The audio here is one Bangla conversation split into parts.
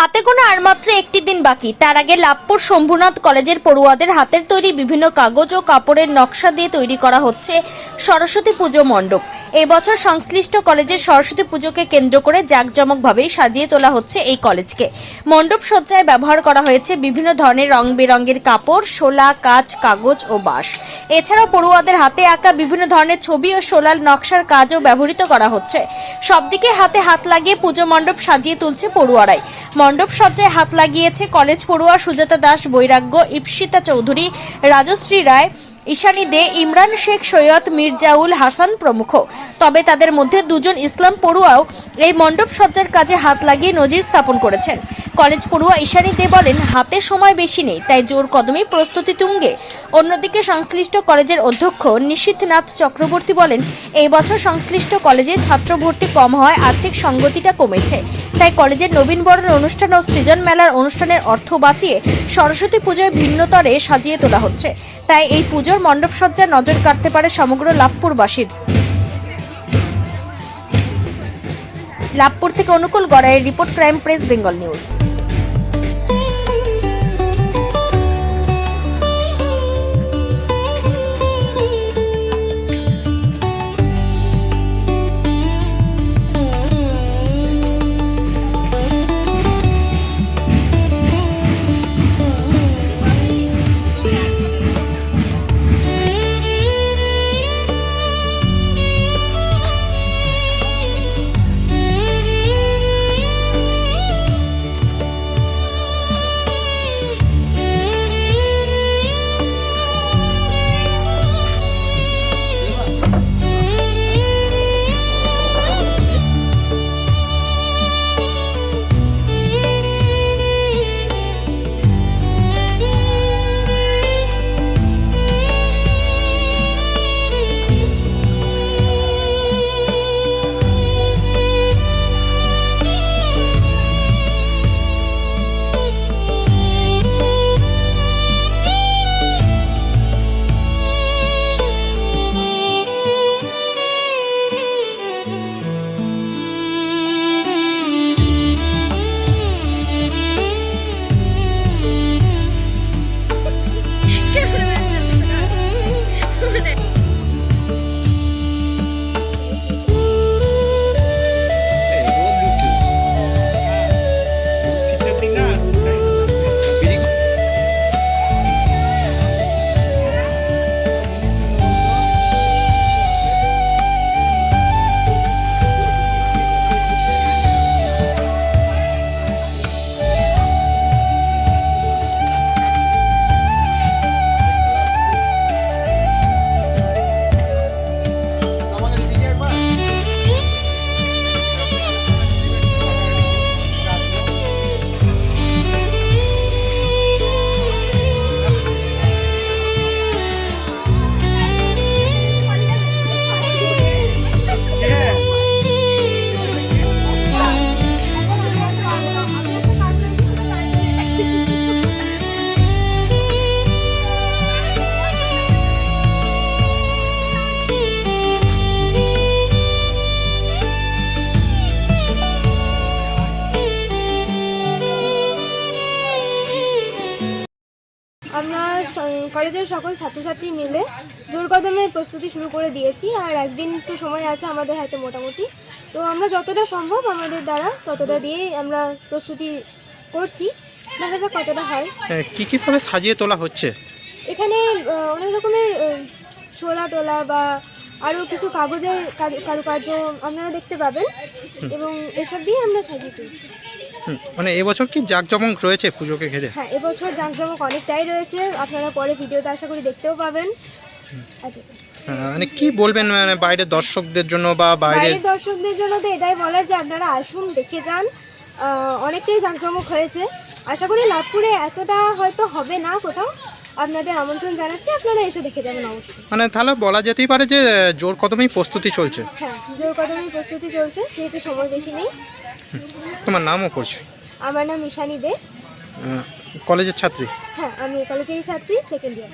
হাতে গোনা আর মাত্র একটি দিন বাকি। তার আগে লাভপুর শম্ভুনাথ কলেজের পড়ুয়াদের হাতের তৈরি বিভিন্ন কাগজ ও কাপড়ের নকশা দিয়ে তৈরি করা হচ্ছে সরস্বতী পুজো মণ্ডপ। এবছর সংশ্লিষ্ট কলেজের সরস্বতী পুজোকে কেন্দ্র করে জাঁকজমকভাবেই সাজিয়ে তোলা হচ্ছে এই কলেজকে। মণ্ডপ সজ্জায় ব্যবহার করা হয়েছে বিভিন্ন ধরনের রং বেরঙের কাপড়, শোলা, কাঁচ, কাগজ ও বাঁশ। এছাড়াও পড়ুয়াদের হাতে আঁকা বিভিন্ন ধরনের ছবি ও শোলার নকশার কাজও ব্যবহৃত করা হচ্ছে। সবদিকে হাতে হাত লাগিয়ে পুজো মণ্ডপ সাজিয়ে তুলছে পড়ুয়ারাই। মণ্ডপ সজ্জায় হাত লাগিয়েছে কলেজ পড়ুয়া সুজাতা দাস বৈরাগ্য ইপসিতা চৌধুরী রাজশ্রী রায় ঈশানী দে, ইমরান শেখ, সৈয়দ মির্জাউল হাসান প্রমুখ। তবে তাদের মধ্যে দুজন ইসলাম পড়ুয়াও এই মণ্ডপ সজ্জার কাজে হাত লাগিয়ে নজির স্থাপন করেছেন। কলেজ পড়ুয়া ঈশানী দে বলেন, হাতে সময় বেশি নেই, তাই জোর কদমে প্রস্তুতি তুঙ্গে। অন্যদিকে সংশ্লিষ্ট কলেজের অধ্যক্ষ নিশীথনাথ চক্রবর্তী বলেন, এই বছর সংশ্লিষ্ট কলেজে ছাত্র ভর্তি কম হয় আর্থিক সঙ্গতিটা কমেছে। তাই কলেজের নবীন বরণ অনুষ্ঠান ও সৃজন মেলার অনুষ্ঠানের অর্থ বাঁচিয়ে সরস্বতী পুজোয় ভিন্নতরে সাজিয়ে তোলা হচ্ছে। তাই এই পুজোর মণ্ডপসজ্জা নজর কাটতে পারে সমগ্র লাভপুরবাসীর। লাভপুর থেকে Anukul গড়াইয়ের report, crime press, Bengal news. কলেজের সকল ছাত্রছাত্রী মিলে জোর কদমে প্রস্তুতি শুরু করে দিয়েছি আর একদিন তো সময় আছে আমাদের হাতে মোটামুটি। তো আমরা যতটা সম্ভব আমাদের দ্বারা ততটা দিয়েই আমরা প্রস্তুতি করছি। দেখা যাক কতটা হয়। হ্যাঁ, কি কীভাবে সাজিয়ে তোলা হচ্ছে? এখানে অনেক রকমের শোলা টোলা বা আরও কিছু কাগজের কারুকার্য আপনারা দেখতে পাবেন। এবং এসব দিয়ে আমরা সাজিয়ে তুলছি। মানে এবছর কি জাঁকজমক রয়েছে পুজোকে ঘিরে? হ্যাঁ এবছর জাঁকজমক অনেকটাই রয়েছে। আপনারা পরে ভিডিওতে আশা করি দেখতেও পাবেন। মানে কি বলবেন মানে বাইরের দর্শকদের জন্য বা বাইরের দর্শকদের জন্য তো এটাই বলার যে আপনারা আসুন দেখে যান। অনেকটাই জাঁকজমক হয়েছে। আশা করি লাভপুরে এতটা হয়তো হবে না কোথাও। আপনাদের আমন্ত্রণ জানাচ্ছি আপনারা এসে দেখে যাবেন অবশ্যই। মানে তাহলে বলা যেতেই পারে যে জোর কদমেই প্রস্তুতি চলছে। হ্যাঁ জোর কদমে প্রস্তুতি চলছে যেহেতু সময় বেশি নেই। তোমার নামও পড়ছে? আমার নাম ঈশানী দে। কলেজের ছাত্রী? হ্যাঁ আমি কলেজেরই ছাত্রী সেকেন্ড ইয়ার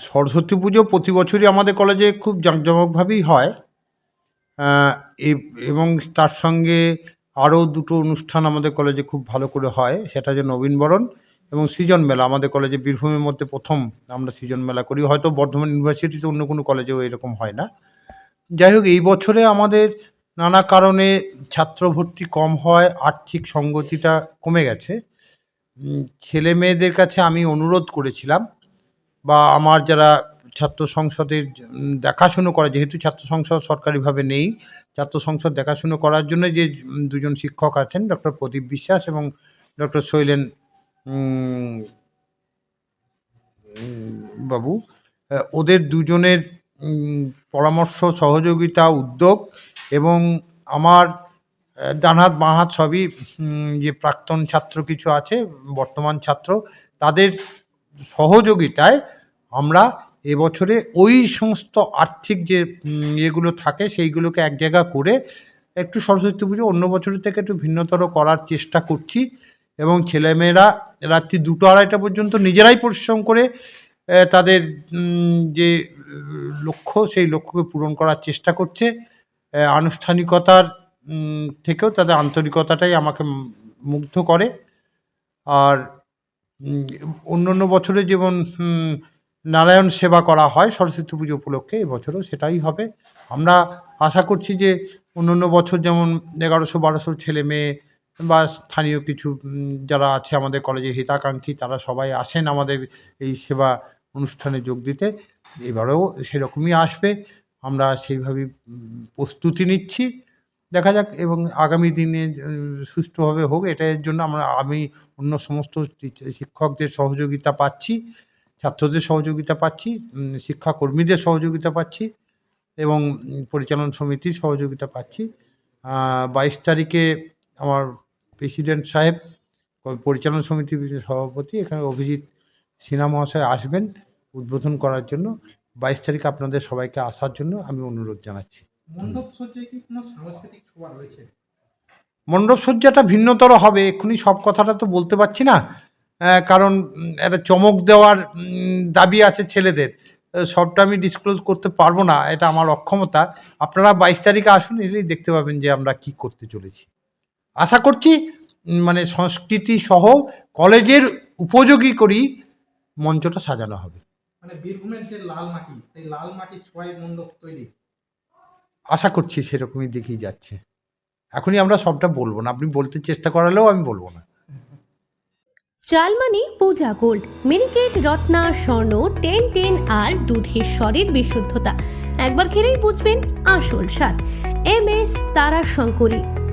সরস্বতী পুজো প্রতি বছরই আমাদের কলেজে খুব জাঁকজমকভাবেই হয়। এ- এবং তার সঙ্গে আরও দুটো অনুষ্ঠান আমাদের কলেজে খুব ভালো করে হয়। সেটা যে নবীনবরণ এবং সৃজন মেলা। আমাদের কলেজে বীরভূমের মধ্যে প্রথম আমরা সৃজন মেলা করি। হয়তো বর্ধমান ইউনিভার্সিটিতে অন্য কোনো কলেজেও এরকম হয় না। যাই হোক, এই বছরে আমাদের নানা কারণে ছাত্র ভর্তি কম হয়, আর্থিক সঙ্গতিটা কমে গেছে। ছেলে মেয়েদের কাছে আমি অনুরোধ করেছিলাম বা আমার যারা ছাত্র সংসদের দেখাশুনো করা, যেহেতু ছাত্র সংসদ সরকারিভাবে নেই, ছাত্র সংসদ দেখাশুনো করার জন্য যে দুজন শিক্ষক আছেন, ডক্টর প্রদীপ বিশ্বাস এবং ডক্টর শৈলেন বাবু ওদের দুজনের পরামর্শ, সহযোগিতা, উদ্যোগ এবং আমার ডানহাত, বাঁহাত সবই যে প্রাক্তন ছাত্র কিছু আছে, বর্তমান ছাত্র, তাদের সহযোগিতায় আমরা এবছরে ওই সমস্ত আর্থিক যে ইয়েগুলো থাকে, সেইগুলোকে এক জায়গা করে একটু সরস্বতী পুজো, অন্য বছরের থেকে একটু ভিন্নতর করার চেষ্টা করছি এবং ছেলেমেয়েরা রাত্রি দুটো আড়াইটা পর্যন্ত নিজেরাই পরিশ্রম করে তাদের যে লক্ষ্য সেই লক্ষ্যকে পূরণ করার চেষ্টা করছে। আনুষ্ঠানিকতার থেকেও তাদের আন্তরিকতাটাই আমাকে মুগ্ধ করে। আর উম, অন্য অন্য বছরে যেমন নারায়ণ সেবা করা হয় সরস্বতী পুজো উপলক্ষে এবছরও সেটাই হবে। আমরা আশা করছি যে অন্য অন্য বছর যেমন এগারোশো বারোশো ছেলে মেয়ে বা স্থানীয় কিছু যারা আছে আমাদের কলেজে হিতাকাঙ্ক্ষী তারা সবাই আসেন আমাদের এই সেবা অনুষ্ঠানে যোগ দিতে, এবারেও সেরকমই আসবে। আমরা সেইভাবেই প্রস্তুতি নিচ্ছি। দেখা যাক, এবং আগামী দিনে সুষ্ঠুভাবে হোক এটার জন্য আমরা, আমি অন্য সমস্ত শিক্ষকদের সহযোগিতা পাচ্ছি, ছাত্রদের সহযোগিতা পাচ্ছি শিক্ষাকর্মীদের সহযোগিতা পাচ্ছি, এবং পরিচালন সমিতির সহযোগিতা পাচ্ছি। বাইশ তারিখে আমার প্রেসিডেন্ট সাহেব, পরিচালন সমিতির সভাপতি, এখানে অভিজিৎ সিনহা মহাশয় আসবেন। উদ্বোধন করার জন্য বাইশ তারিখ আপনাদের সবাইকে আসার জন্য আমি অনুরোধ জানাচ্ছি। মণ্ডপ সজ্জাটা ভিন্নতর হবে এক্ষুনি সব কথাটা তো বলতে পারছি না। কারণ একটা চমক দেওয়ার দাবি আছে ছেলেদের। সবটা আমি ডিসক্লোজ করতে পারব না এটা আমার অক্ষমতা। আপনারা বাইশ তারিখে আসুন এলেই দেখতে পাবেন যে আমরা কি করতে চলেছি। আশা করছি মানে সংস্কৃতি সহ কলেজের উপযোগী করেই মঞ্চটা সাজানো হবে। মানে বীরভূমের যে লাল মাটি সেই লাল মাটির ছোঁয়ায় মণ্ডপ তৈরি। আশা করছি সেরকমই দেখেই যাচ্ছে। এখনই আমরা সবটা বলব না আপনি বলতে চেষ্টা করালেও আমি বলব না। চালমানি Puja gold miniket Ratna Swarna ten ten আর দুধের স্বরের বিশুদ্ধতা। একবার খেলেই বুঝবেন আসল স্বাদ। এম এস তারা শঙ্করী